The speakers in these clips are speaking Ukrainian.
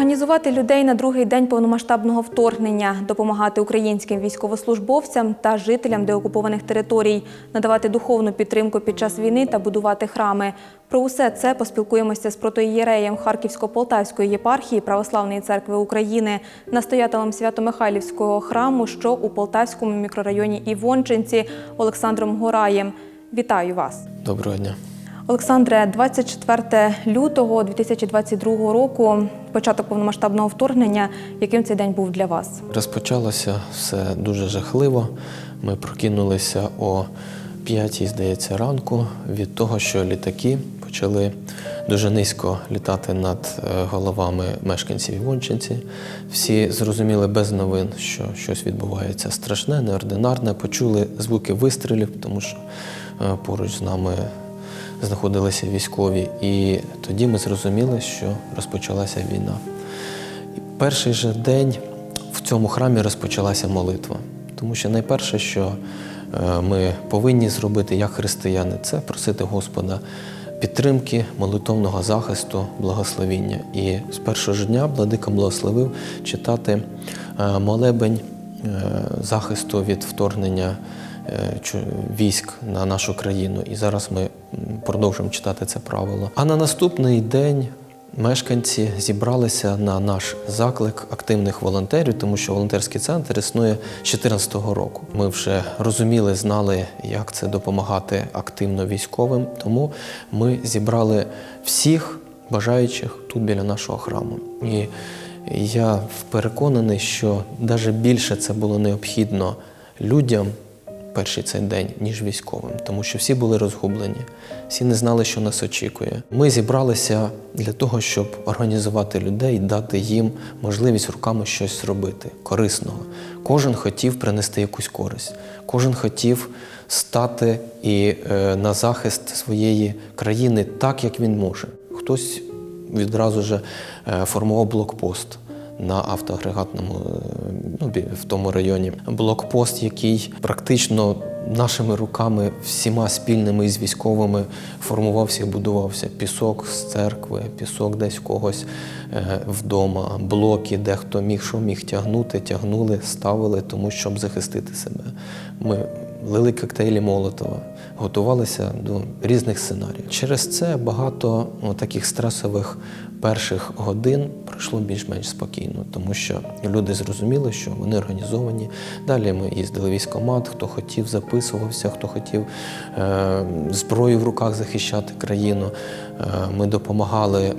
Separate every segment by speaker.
Speaker 1: Організувати людей на другий день повномасштабного вторгнення, допомагати українським військовослужбовцям та жителям деокупованих територій, надавати духовну підтримку під час війни та будувати храми. Про усе це поспілкуємося з протоієреєм Харківсько-Полтавської єпархії Православної церкви України, настоятелем Свято-Михайлівського храму, що у Полтавському мікрорайоні Івончинці Олександром Гораєм. Вітаю вас!
Speaker 2: Доброго дня.
Speaker 1: Олександре, 24 лютого 2022 року, початок повномасштабного вторгнення. Яким цей день був для вас?
Speaker 2: Розпочалося все дуже жахливо. Ми прокинулися о 5, здається, ранку від того, що літаки почали дуже низько літати над е, головами мешканців Івончинці. Всі зрозуміли без новин, що щось відбувається страшне, неординарне. Почули звуки вистрілів, тому що е, поруч з нами знаходилися військові. І тоді ми зрозуміли, що розпочалася війна. І перший же день в цьому храмі розпочалася молитва. Тому що найперше, що е, ми повинні зробити як християни, це просити Господа підтримки, молитовного захисту, благословіння. І з першого ж дня владика благословив читати е, молебень е, захисту від вторгнення військ на нашу країну. І зараз ми м, продовжуємо читати це правило. А на наступний день мешканці зібралися на наш заклик активних волонтерів, тому що волонтерський центр існує з 2014 року. Ми вже розуміли, знали, як це допомагати активно військовим. Тому ми зібрали всіх бажаючих тут біля нашого храму. І я переконаний, що навіть більше це було необхідно людям перший цей день, ніж військовим, тому що всі були розгублені, всі не знали, що нас очікує. Ми зібралися для того, щоб організувати людей, дати їм можливість руками щось зробити корисного. Кожен хотів принести якусь користь, кожен хотів стати і е, на захист своєї країни так, як він може. Хтось відразу же е, формував блокпост на автоагрегатному е, ну, в тому районі. Блокпост, який практично нашими руками, всіма спільними із військовими формувався і будувався. Пісок з церкви, пісок десь когось е, вдома, блоки, де хто міг, що міг тягнути, тягнули, ставили, тому щоб захистити себе. Ми лили коктейлі Молотова, готувалися до різних сценаріїв. Через це багато таких стресових перших годин пройшло більш-менш спокійно, тому що люди зрозуміли, що вони організовані. Далі ми їздили в військкомат, хто хотів, записувався, хто хотів е, зброю в руках захищати країну. Е, ми допомагали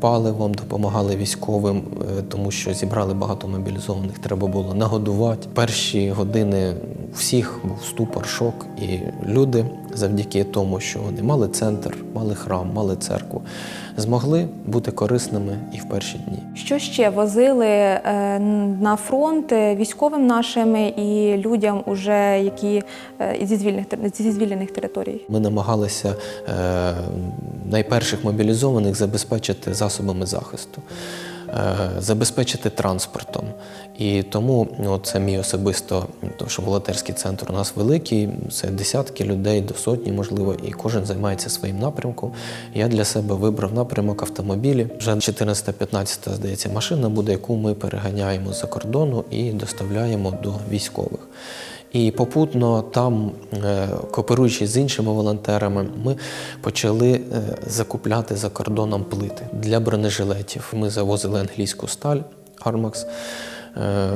Speaker 2: паливом, допомагали військовим, е, тому що зібрали багато мобілізованих, треба було нагодувати. Перші години всіх був ступор, шок, і люди завдяки тому, що вони мали центр, мали храм, мали церкву, змогли бути корисними і в перші дні.
Speaker 1: Що ще возили е, на фронт е, військовим нашим і людям, уже які е, зі звільних тер- зі звільнених територій?
Speaker 2: Ми намагалися найперших мобілізованих забезпечити засобами захисту, забезпечити транспортом. І тому ну, це мій особисто, тому що волонтерський центр у нас великий, це десятки людей до сотні, можливо, і кожен займається своїм напрямком. Я для себе вибрав напрямок автомобілі. Вже 14-15, здається, машина буде, яку ми переганяємо за кордону і доставляємо до військових. І попутно там, е, кооперуючись з іншими волонтерами, ми почали е, закупляти за кордоном плити для бронежилетів. Ми завозили англійську сталь Armax е,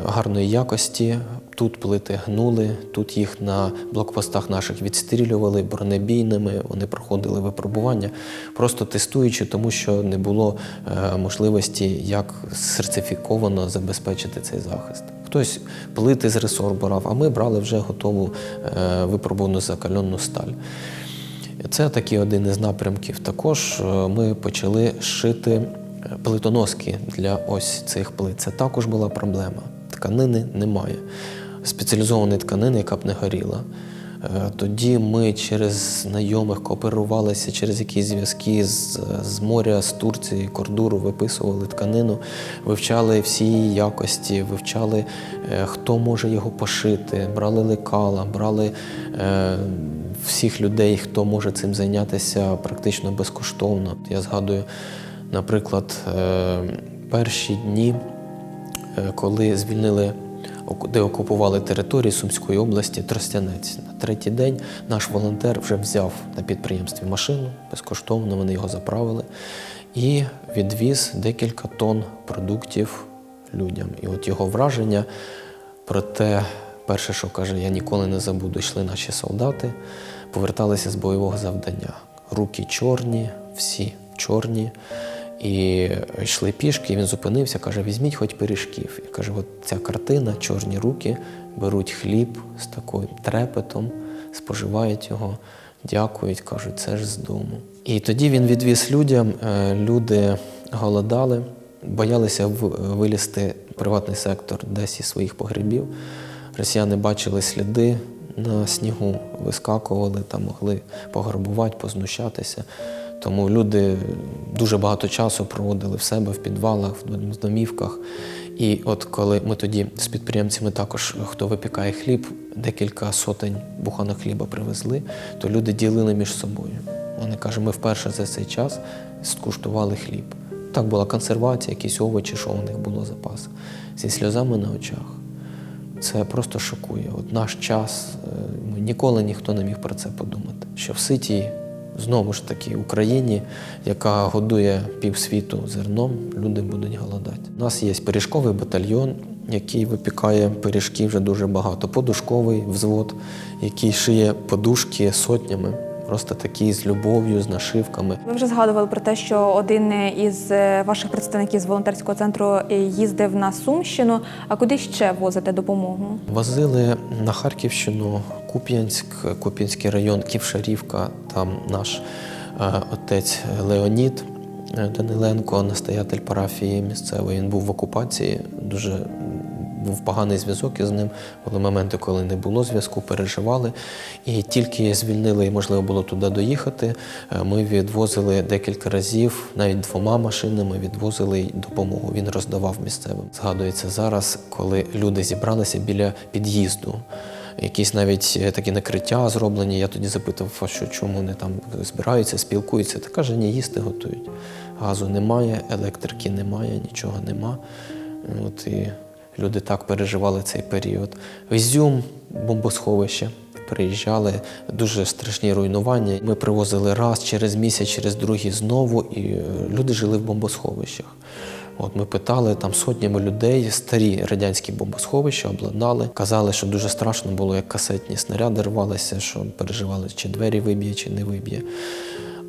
Speaker 2: гарної якості. Тут плити гнули, тут їх на блокпостах наших відстрілювали бронебійними, вони проходили випробування, просто тестуючи, тому що не було можливості як сертифіковано забезпечити цей захист. Хтось плити з ресор брав, а ми брали вже готову е, випробувану закальонну сталь. Це такий один із напрямків. Також е, ми почали шити е, плитоноски для ось цих плит. Це також була проблема. Тканини немає. Спеціалізованої тканини, яка б не горіла. Е, Тоді ми через знайомих кооперувалися через якісь зв'язки з, з моря, з Турції, кордуру, виписували тканину, вивчали всі її якості, вивчали, е, хто може його пошити, брали лекала, брали е, всіх людей, хто може цим зайнятися практично безкоштовно. Я згадую, наприклад, е, перші дні, е, коли звільнили, де окупували території Сумської області, Тростянець. На третій день наш волонтер вже взяв на підприємстві машину безкоштовно, вони його заправили і відвіз декілька тонн продуктів людям. І от його враження про те, перше, що каже, я ніколи не забуду, йшли наші солдати, поверталися з бойового завдання. Руки чорні, всі чорні. І йшли пішки, він зупинився, каже: візьміть хоч пиріжків. І каже, от ця картина, чорні руки беруть хліб з таким трепетом, споживають його, дякують, кажуть, це ж з дому. І тоді він відвіз людям, е, люди голодали, боялися вилізти в приватний сектор десь із своїх погребів. Росіяни бачили сліди на снігу, вискакували, там могли пограбувати, познущатися. Тому люди дуже багато часу проводили в себе в підвалах, в домівках. І от коли ми тоді з підприємцями також, хто випікає хліб, декілька сотень буханок хліба привезли, то люди ділили між собою. Вони кажуть, ми вперше за цей час скуштували хліб. Так була консервація, якісь овочі, що у них було запас. Зі сльозами на очах. Це просто шокує. От наш час, е, ніколи ніхто не міг про це подумати. Що в ситій, знову ж таки, Україні, яка годує півсвіту зерном, люди будуть голодати. У нас є пиріжковий батальйон, який випікає пиріжки вже дуже багато. Подушковий взвод, який шиє подушки сотнями. Просто такі з любов'ю, з нашивками.
Speaker 1: Ви вже згадували про те, що один із е, ваших представників з волонтерського центру е, їздив на Сумщину. А куди ще возите допомогу?
Speaker 2: Возили на Харківщину, Куп'янськ, Куп'янський район, Ківшарівка. Там наш е, отець Леонід Даниленко, настоятель парафії місцевої. Він був в окупації, дуже був поганий зв'язок із ним. Були моменти, коли не було зв'язку, переживали. І тільки звільнили, і можливо було туди доїхати. е, Ми відвозили декілька разів, навіть двома машинами відвозили допомогу. Він роздавав місцевим. Згадується зараз, коли люди зібралися біля під'їзду. Якісь навіть е, такі накриття зроблені. Я тоді запитав, що чому вони там збираються, спілкуються. Та каже, ні, їсти готують. Газу немає, електрики немає, нічого нема. От і люди так переживали цей період. В Ізюм, бомбосховище. Приїжджали дуже страшні руйнування. Ми привозили раз через місяць, через другий знову, і е, люди жили в бомбосховищах. От ми питали там сотнями людей, старі радянські бомбосховища обладнали. Казали, що дуже страшно було, як касетні снаряди рвалися, що переживали, чи двері виб'є, чи не виб'є.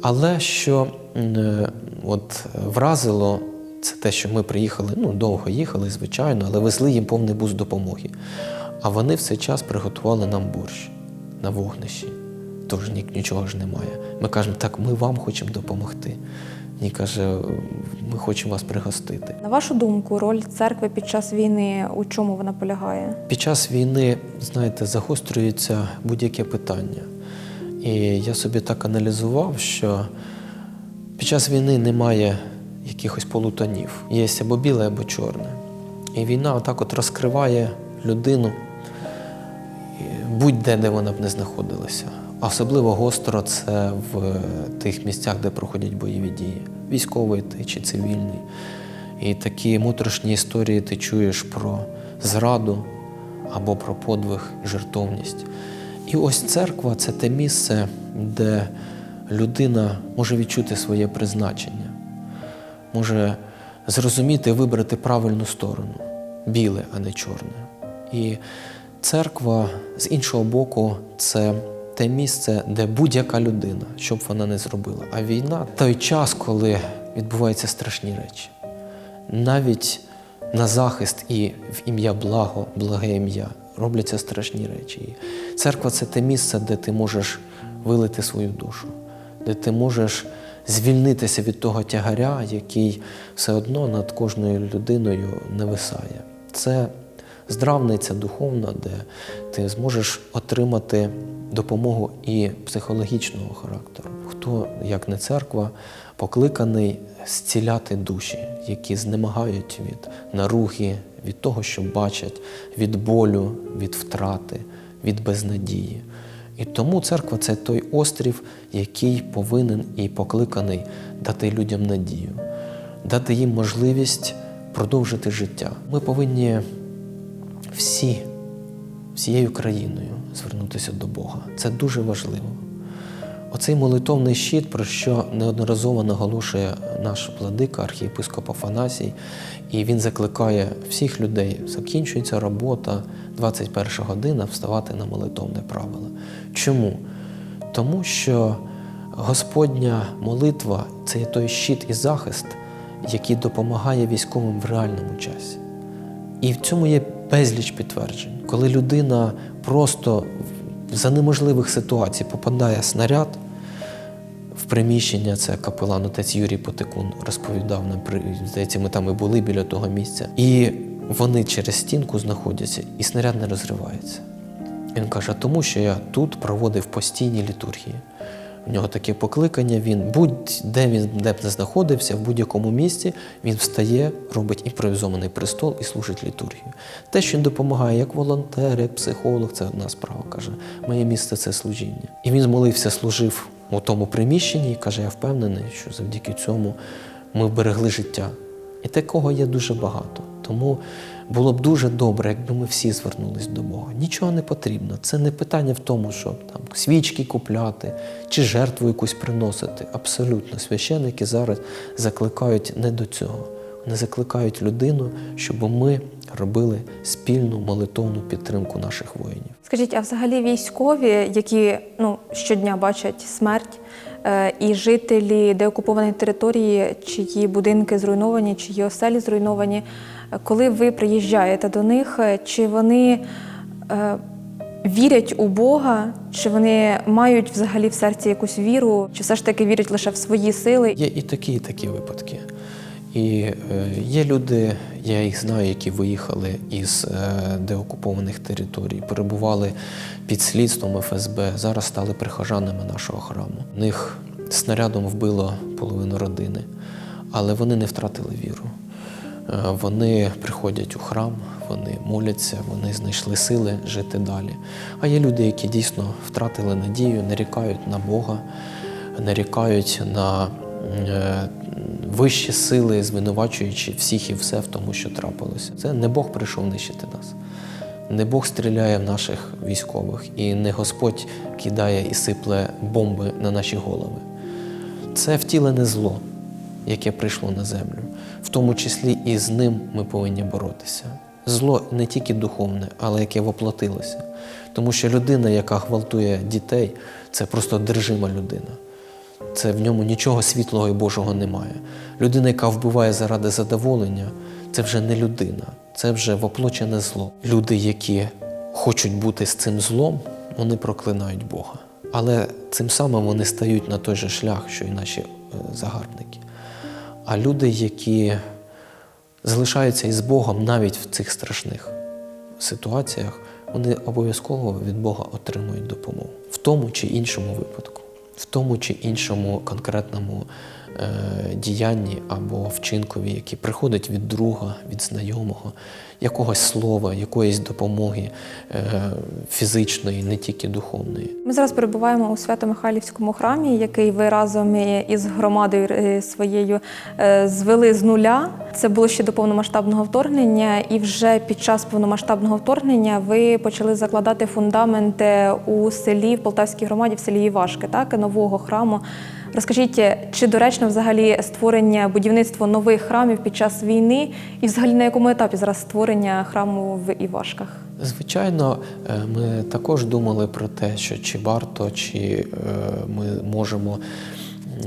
Speaker 2: Але що е, от вразило, це те, що ми приїхали, ну довго їхали, звичайно, але везли їм повний бус допомоги. А вони в цей час приготували нам борщ на вогнищі. Тож ні, нічого ж немає. Ми кажемо, так ми вам хочемо допомогти. Ні, каже, ми хочемо вас пригостити.
Speaker 1: На вашу думку, роль церкви під час війни у чому вона полягає?
Speaker 2: Під час війни, знаєте, загострюється будь-яке питання. І я собі так аналізував, що під час війни немає якихось полутонів. Є або біле, або чорне. І війна отак от розкриває людину будь-де, де вона б не знаходилася. Особливо гостро це в тих місцях, де проходять бойові дії, військовий ти чи цивільний. І такі моторошні історії ти чуєш про зраду або про подвиг жертовність. І ось церква це те місце, де людина може відчути своє призначення, може зрозуміти, і вибрати правильну сторону, біле, а не чорне. І церква з іншого боку, це те місце, де будь-яка людина, що б вона не зробила. А війна той час, коли відбуваються страшні речі. Навіть на захист і в ім'я благо, благе ім'я робляться страшні речі. І церква це те місце, де ти можеш вилити свою душу, де ти можеш звільнитися від того тягаря, який все одно над кожною людиною нависає. Це здравниця духовна, де ти зможеш отримати допомогу і психологічного характеру. Хто, як не церква, покликаний зціляти душі, які знемагають від наруги, від того, що бачать, від болю, від втрати, від безнадії. І тому церква це той острів, який повинен і покликаний дати людям надію, дати їм можливість продовжити життя. Ми повинні всі, всією країною звернутися до Бога. Це дуже важливо. Оцей молитовний щит, про що неодноразово наголошує наш владика, архієпископ Афанасій, і він закликає всіх людей, закінчується робота, 21 година, вставати на молитовне правило. Чому? Тому що Господня молитва це той щит і захист, який допомагає військовим в реальному часі. І в цьому є безліч підтверджень. Коли людина просто за неможливих ситуацій попадає снаряд в приміщення, це капелан отець Юрій Потикун розповідав нам, здається, ми там і були біля того місця. І вони через стінку знаходяться, і снаряд не розривається. Він каже, тому що я тут проводив постійні літургії. У нього таке покликання, він будь-де він де б не знаходився, в будь-якому місці він встає, робить імпровізований престол і служить літургію. Те, що він допомагає як волонтер, як психолог, це одна справа. каже. Моє місце це служіння. І він змолився, служив у тому приміщенні і каже: я впевнений, що завдяки цьому ми вберегли життя. І такого є дуже багато. Тому було б дуже добре, якби ми всі звернулись до Бога. Нічого не потрібно. Це не питання в тому, що там свічки купляти чи жертву якусь приносити. Абсолютно, священники зараз закликають не до цього. Вони закликають людину, щоб ми робили спільну молитовну підтримку наших воїнів.
Speaker 1: Скажіть, а взагалі військові, які ну, щодня бачать смерть, е, і жителі деокупованої території, чиї будинки зруйновані, чиї оселі зруйновані, коли ви приїжджаєте до них, е, чи вони е, вірять у Бога, чи вони мають взагалі в серці якусь віру, чи все ж таки вірять лише в свої сили?
Speaker 2: Є і такі, і такі випадки. І е, є люди, я їх знаю, які виїхали із деокупованих територій, перебували під слідством ФСБ, зараз стали прихожанами нашого храму. Них снарядом вбило половину родини, але вони не втратили віру. Е, Вони приходять у храм, вони моляться, вони знайшли сили жити далі. А є люди, які дійсно втратили надію, нарікають на Бога, нарікають на е, вищі сили, звинувачуючи всіх і все в тому, що трапилося. Це не Бог прийшов нищити нас. Не Бог стріляє в наших військових, і не Господь кидає і сипле бомби на наші голови. Це втілене зло, яке прийшло на землю. В тому числі і з ним ми повинні боротися. Зло не тільки духовне, але яке воплотилося. Тому що людина, яка гвалтує дітей, це просто одержима людина. Це в ньому нічого світлого і Божого немає. Людина, яка вбиває заради задоволення, це вже не людина, це вже воплочене зло. Люди, які хочуть бути з цим злом, вони проклинають Бога. Але цим самим вони стають на той же шлях, що і наші е, загарбники. А люди, які залишаються із Богом навіть в цих страшних ситуаціях, вони обов'язково від Бога отримують допомогу. В тому чи іншому випадку, в тому чи іншому конкретному діянні або вчинкові, які приходять від друга, від знайомого, якогось слова, якоїсь допомоги е, фізичної, не тільки духовної.
Speaker 1: Ми зараз перебуваємо у Свято-Михайлівському храмі, який ви разом із громадою е, своєю е, звели з нуля. Це було ще до повномасштабного вторгнення, і вже під час повномасштабного вторгнення ви почали закладати фундаменти у селі в Полтавській громаді, в селі Івашки, так нового храму. Розкажіть, чи доречно взагалі створення будівництво нових храмів під час війни, і взагалі на якому етапі зараз створення храму в Івашках?
Speaker 2: Звичайно, е, ми також думали про те, що чи варто, чи е, ми можемо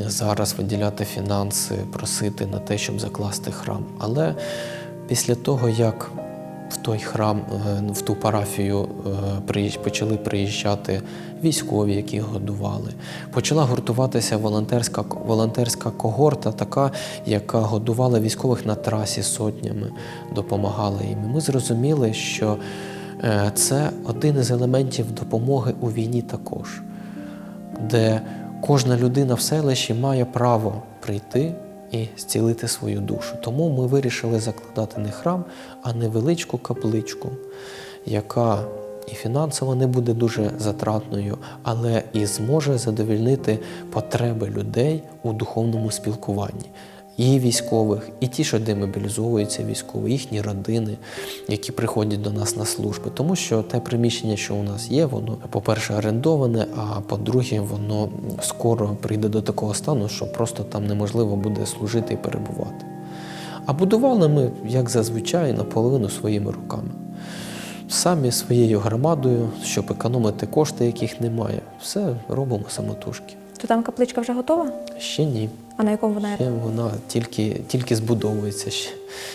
Speaker 2: зараз виділяти фінанси, просити на те, щоб закласти храм. Але після того, як в той храм, е, в ту парафію почали приїжджати військові, які годували. Почала гуртуватися волонтерська, волонтерська когорта, така, яка годувала військових на трасі сотнями, допомагала їм. І Ми зрозуміли, що е, це один із елементів допомоги у війні також, де кожна людина в селищі має право прийти і зцілити свою душу. Тому ми вирішили закладати не храм, а невеличку капличку, яка і фінансово не буде дуже затратною, але і зможе задовольнити потреби людей у духовному спілкуванні. і військових, і ті, що демобілізовуються військові, їхні родини, які приходять до нас на служби. Тому що те приміщення, що у нас є, воно, по-перше, орендоване, а по-друге, воно скоро прийде до такого стану, що просто там неможливо буде служити і перебувати. А будували ми, як зазвичай, наполовину своїми руками. Самі своєю громадою, щоб економити кошти, яких немає. Все робимо самотужки.
Speaker 1: То там капличка вже готова?
Speaker 2: Ще ні.
Speaker 1: А на якому вона?
Speaker 2: Ще вона тільки, тільки збудовується. Ще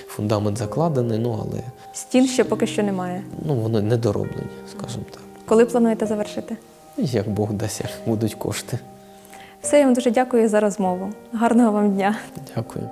Speaker 2: фундамент закладений, ну але
Speaker 1: Стін ще поки що немає.
Speaker 2: ну, вони недороблені, скажімо так.
Speaker 1: Коли плануєте завершити?
Speaker 2: Як Бог дасть, як будуть кошти.
Speaker 1: Все, я вам дуже дякую за розмову. Гарного вам дня.
Speaker 2: Дякую.